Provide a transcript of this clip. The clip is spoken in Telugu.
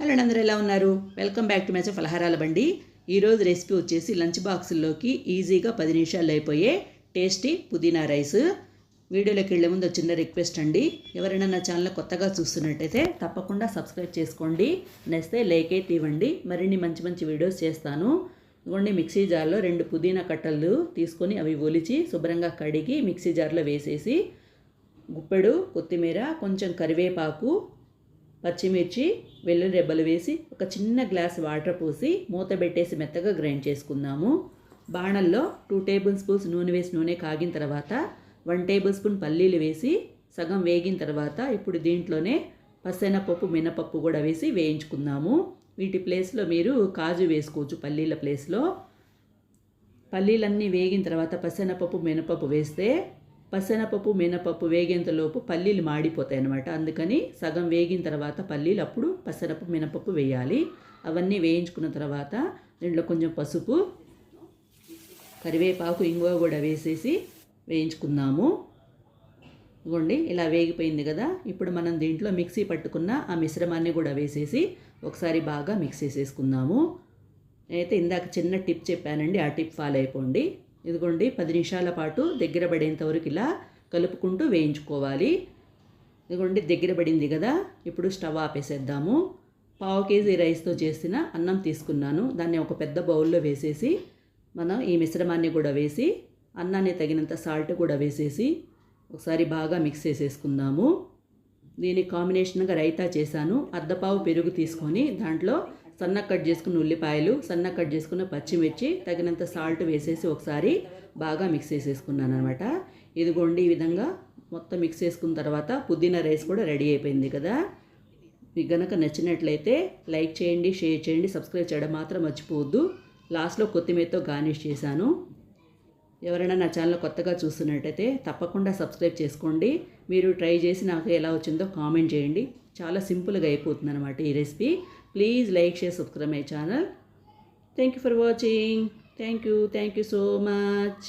హలో అండి అందరూ ఎలా ఉన్నారు? వెల్కమ్ బ్యాక్ టు మ్యాచ్ ఫలహారాల బండి ఈరోజు రెసిపీ వచ్చేసి లంచ్ బాక్సుల్లోకి ఈజీగా పది నిమిషాలు అయిపోయే టేస్టీ పుదీనా రైస్ వీడియోలోకి వెళ్ళే ముందు చిన్న రిక్వెస్ట్ అండి. ఎవరైనా నా ఛానల్ కొత్తగా చూస్తున్నట్టయితే తప్పకుండా సబ్స్క్రైబ్ చేసుకోండి. నేస్తే లైక్ అయితే ఇవ్వండి. మరిన్ని మంచి మంచి వీడియోస్ చేస్తాను. ఇదిగోండి మిక్సీ జార్లో రెండు పుదీనా కట్టలు తీసుకొని అవి ఒలిచి శుభ్రంగా కడిగి మిక్సీ జార్లో వేసేసి గుప్పెడు కొత్తిమీర కొంచెం కరివేపాకు పచ్చిమిర్చి వెల్లుల్లి రెబ్బలు వేసి ఒక చిన్న గ్లాస్ వాటర్ పోసి మూత పెట్టేసి మెత్తగా గ్రైండ్ చేసుకుందాము. బాణల్లో టూ టేబుల్ స్పూన్స్ నూనె వేసి నూనె కాగిన తర్వాత వన్ టేబుల్ స్పూన్ పల్లీలు వేసి సగం వేగిన తర్వాత ఇప్పుడు దీంట్లోనే పసెనపప్పు మినపప్పు కూడా వేసి వేయించుకుందాము. వీటి ప్లేస్లో మీరు కాజు వేసుకోవచ్చు పల్లీల ప్లేస్లో. పల్లీలన్నీ వేగిన తర్వాత పసెనపప్పు మినపప్పు వేస్తే పసెనపప్పు మినపప్పు వేగేంతలోపు పల్లీలు మాడిపోతాయి అన్నమాట అందుకని సగం వేగిన తర్వాత పల్లీలు అప్పుడు పసెనపప్పు మినపప్పు వేయాలి. అవన్నీ వేయించుకున్న తర్వాత దీంట్లో కొంచెం పసుపు కరివేపాకు ఇంగువ కూడా వేసేసి వేయించుకుందాము. ఇదిగోండి ఇలా వేగిపోయింది కదా. ఇప్పుడు మనం దీంట్లో మిక్సీ పట్టుకున్న ఆ మిశ్రమాన్ని కూడా వేసేసి ఒకసారి బాగా మిక్స్ చేసేసుకుందాము. అయితే ఇందాక చిన్న టిప్ చెప్పానండి ఆ టిప్ ఫాలో అయిపోండి. ఇదిగోండి పది నిమిషాల పాటు దగ్గర పడేంత వరకు ఇలా కలుపుకుంటూ వేయించుకోవాలి. ఇదిగోండి దగ్గర పడింది కదా ఇప్పుడు స్టవ్ ఆపేసేద్దాము. పావు కేజీ రైస్తో చేసిన అన్నం తీసుకున్నాను. దాన్ని ఒక పెద్ద బౌల్లో వేసేసి మనం ఈ మిశ్రమాన్ని కూడా వేసి అన్నాన్ని తగినంత సాల్ట్ కూడా వేసేసి ఒకసారి బాగా మిక్స్ చేసేసుకుందాము. దీని కాంబినేషన్గా రైతా చేశాను. అర్ధపావు పెరుగు తీసుకొని దాంట్లో సన్న కట్ చేసుకున్న ఉల్లిపాయలు సన్న కట్ చేసుకున్న పచ్చిమిర్చి తగినంత సాల్ట్ వేసేసి ఒకసారి బాగా మిక్స్ చేసేసుకున్నాను అనమాట ఇదిగోండి ఈ విధంగా మొత్తం మిక్స్ చేసుకున్న తర్వాత పుదీనా రైస్ కూడా రెడీ అయిపోయింది కదా. మీకు గనక నచ్చినట్లయితే లైక్ చేయండి షేర్ చేయండి సబ్స్క్రైబ్ చేయడం మాత్రం మర్చిపోవద్దు. లాస్ట్లో కొత్తిమీరతో గార్నిష్ చేశాను. ఎవరైనా నా ఛానల్ కొత్తగా చూస్తున్నట్టయితే తప్పకుండా సబ్స్క్రైబ్ చేసుకోండి. మీరు ట్రై చేసి నాకు ఎలా వచ్చిందో కామెంట్ చేయండి. చాలా సింపుల్గా అయిపోతుంది అనమాట ఈ recipe. Please like share subscribe my channel. Thank you for watching thank you thank you so much